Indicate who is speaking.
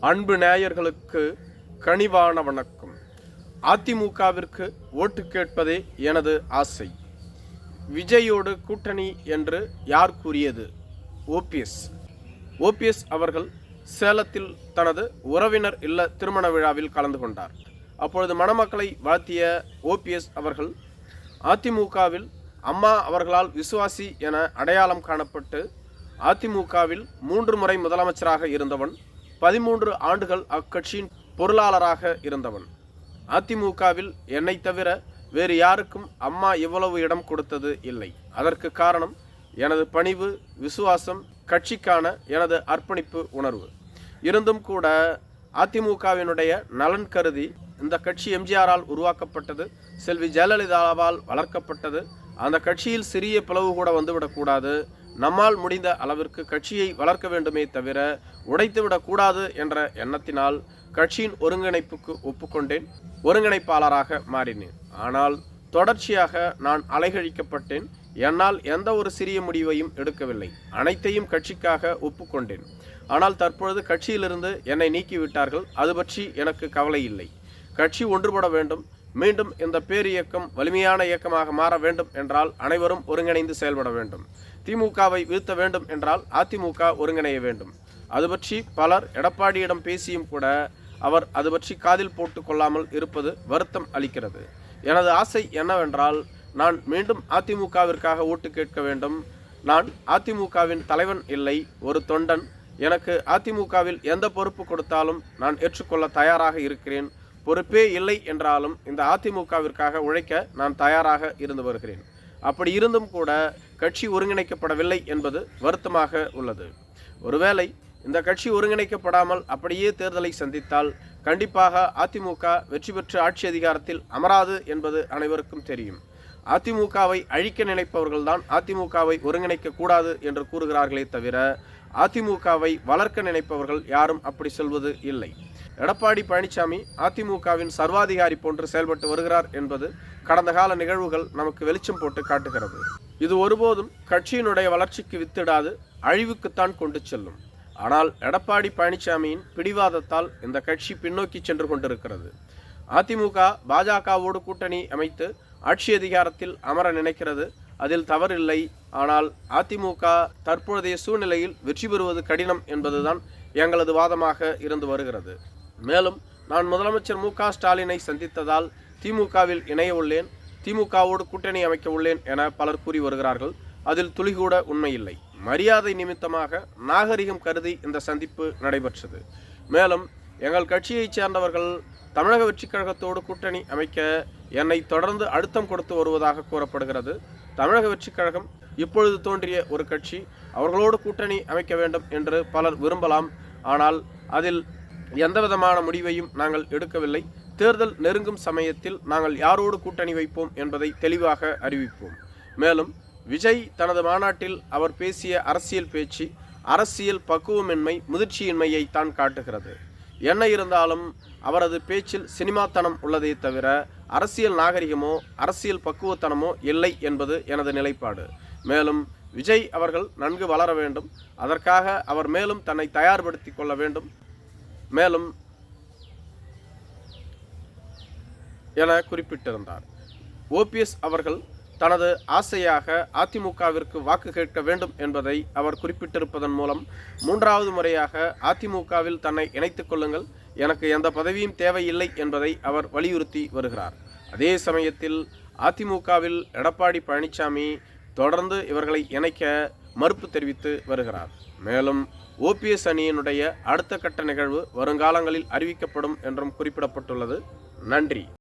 Speaker 1: அன்பு நேயர்களுக்கு கனிவான வணக்கம். அதிமுகவிற்கு ஓட்டு கேட்பதே எனது ஆசை. விஜயோடு கூட்டணி என்று யார் கூறியது? ஓபிஎஸ். ஓபிஎஸ் அவர்கள் சேலத்தில் தனது உறவினர் இல்ல திருமண விழாவில் கலந்து கொண்டார். அப்பொழுது மணமக்களை வாழ்த்திய ஓபிஎஸ் அவர்கள் அதிமுகவில் அம்மா அவர்களால் விசுவாசி என அடையாளம் காணப்பட்டு அதிமுகவில் மூன்று முறை முதலமைச்சராக இருந்தவன் பதிமூன்று ஆண்டுகள் அக்கட்சியின் பொருளாளராக இருந்தவன். அதிமுகவில் என்னை தவிர வேறு யாருக்கும் அம்மா இவ்வளவு இடம் கொடுத்தது இல்லை. அதற்கு காரணம் எனது பணிவு விசுவாசம் கட்சிக்கான எனது அர்ப்பணிப்பு உணர்வு. இருந்தும் கூட அதிமுகவினுடைய நலன் கருதி இந்த கட்சி எம்ஜிஆரால் உருவாக்கப்பட்டது செல்வி ஜெயலலிதாவால் வளர்க்கப்பட்டது அந்த கட்சியில் சிறிய பிளவு கூட வந்துவிடக்கூடாது நம்மால் முடிந்த அளவிற்கு கட்சியை வளர்க்க வேண்டுமே தவிர உடைத்துவிடக்கூடாது என்ற எண்ணத்தினால் கட்சியின் ஒருங்கிணைப்புக்கு ஒப்புக்கொண்டேன் ஒருங்கிணைப்பாளராக மாறினேன். ஆனால் தொடர்ச்சியாக நான் அலைகழிக்கப்பட்டேன். என்னால் எந்த ஒரு சிறிய முடிவையும் எடுக்கவில்லை. அனைத்தையும் கட்சிக்காக ஒப்புக்கொண்டேன். ஆனால் தற்பொழுது கட்சியிலிருந்து என்னை நீக்கிவிட்டார்கள். அது பற்றி எனக்கு கவலை இல்லை. கட்சி ஒன்றுபட வேண்டும். மீண்டும் இந்த பேரியக்கம் வலிமையான இயக்கமாக மாற வேண்டும் என்றால் அனைவரும் ஒருங்கிணைந்து செயல்பட வேண்டும். திமுகவை வீழ்த்த வேண்டும் என்றால் அதிமுக ஒருங்கிணைய வேண்டும். அது பற்றி பலர் எடப்பாடியிடம் பேசியும் கூட அவர் அது பற்றி காதில் போட்டு கொள்ளாமல் இருப்பது வருத்தம் அளிக்கிறது. எனது ஆசை என்னவென்றால் நான் மீண்டும் அதிமுகவிற்காக ஓட்டு கேட்க வேண்டும். நான் அதிமுகவின் தலைவன் இல்லை ஒரு தொண்டன். எனக்கு அதிமுகவில் எந்த பொறுப்பு கொடுத்தாலும் நான் ஏற்றுக்கொள்ள தயாராக இருக்கிறேன். பொறுப்பே இல்லை என்றாலும் இந்த அதிமுகவிற்காக உழைக்க நான் தயாராக இருந்து வருகிறேன். அப்படி இருந்தும் கூட கட்சி ஒருங்கிணைக்கப்படவில்லை என்பது வருத்தமாக உள்ளது. ஒருவேளை இந்த கட்சி ஒருங்கிணைக்கப்படாமல் அப்படியே தேர்தலை சந்தித்தால் கண்டிப்பாக அதிமுக வெற்றி பெற்று ஆட்சி அதிகாரத்தில் அமராது என்பது அனைவருக்கும் தெரியும். அதிமுகவை அழிக்க நினைப்பவர்கள்தான் அதிமுகவை ஒருங்கிணைக்க கூடாது என்று கூறுகிறார்களே தவிர அதிமுகவை வளர்க்க நினைப்பவர்கள் யாரும் அப்படி சொல்வது இல்லை. எடப்பாடி பழனிசாமி அதிமுகவின் சர்வாதிகாரி போன்று செயல்பட்டு வருகிறார் என்பது கடந்த கால நிகழ்வுகள் நமக்கு வெளிச்சம் போட்டு காட்டுகிறது. இது ஒருபோதும் கட்சியினுடைய வளர்ச்சிக்கு வித்திடாது அழிவுக்குத்தான் கொண்டு செல்லும். ஆனால் எடப்பாடி பழனிசாமியின் பிடிவாதத்தால் இந்த கட்சி பின்னோக்கி சென்று கொண்டிருக்கிறது. அதிமுக பாஜகவோடு கூட்டணி அமைத்து ஆட்சி அதிகாரத்தில் அமர நினைக்கிறது. அதில் தவறில்லை. ஆனால் அதிமுக தற்பொழுதைய சூழ்நிலையில் வெற்றி பெறுவது கடினம் என்பதுதான் எங்களது வாதமாக இருந்து வருகிறது. மேலும் நான் முதலமைச்சர் மு க ஸ்டாலினை சந்தித்ததால் திமுகவில் இணைய உள்ளேன் திமுகவோடு கூட்டணி அமைக்க உள்ளேன் என பலர் கூறி வருகிறார்கள். அதில் துளிகூட உண்மையில்லை மரியாதை நிமித்தமாக நாகரிகம் கருதி இந்த சந்திப்பு நடைபெற்றது. மேலும் எங்கள் கட்சியைச் சேர்ந்தவர்கள் தமிழக வெற்றிக் கழகத்தோடு கூட்டணி அமைக்க என்னை தொடர்ந்து அழுத்தம் கொடுத்து வருவதாக கூறப்படுகிறது. தமிழக வெற்றிக் கழகம் இப்பொழுது தோன்றிய ஒரு கட்சி அவர்களோடு கூட்டணி அமைக்க வேண்டும் என்று பலர் விரும்பலாம். ஆனால் அதில் எந்தவிதமான முடிவையும் நாங்கள் எடுக்கவில்லை. தேர்தல் நெருங்கும் சமயத்தில் நாங்கள் யாரோடு கூட்டணி வைப்போம் என்பதை தெளிவாக அறிவிப்போம். மேலும் விஜய் தனது மாநாட்டில் அவர் பேசிய அரசியல் பேச்சு அரசியல் பக்குவமின்மை முதிர்ச்சியின்மையை தான் காட்டுகிறது. என்ன இருந்தாலும் அவரது பேச்சில் சினிமாத்தனம் உள்ளதே தவிர அரசியல் நாகரிகமோ அரசியல் பக்குவத்தனமோ இல்லை என்பது எனது நிலைப்பாடு. மேலும் விஜய் அவர்கள் நன்கு வளர வேண்டும். அதற்காக அவர் மேலும் தன்னை தயார்படுத்தி கொள்ள வேண்டும். மேலும் என குறிப்பிட்டிருந்தார். ஓபிஎஸ் அவர்கள் தனது ஆசையாக அதிமுகவிற்கு வாக்கு கேட்க வேண்டும் என்பதை அவர் குறிப்பிட்டிருப்பதன் மூலம் மூன்றாவது முறையாக அதிமுகவில் தன்னை இணைத்துக் கொள்ளுங்கள் எனக்கு எந்த பதவியும் தேவையில்லை என்பதை அவர் வலியுறுத்தி வருகிறார். அதே சமயத்தில் அதிமுகவில் எடப்பாடி பழனிசாமி தொடர்ந்து இவர்களை இணைக்க மறுப்பு தெரிவித்து வருகிறார். மேலும் ஓபிஎஸ் அணியினுடைய அடுத்த கட்ட நிகழ்வு வருங்காலங்களில் அறிவிக்கப்படும் என்றும் குறிப்பிடப்பட்டுள்ளது. நன்றி.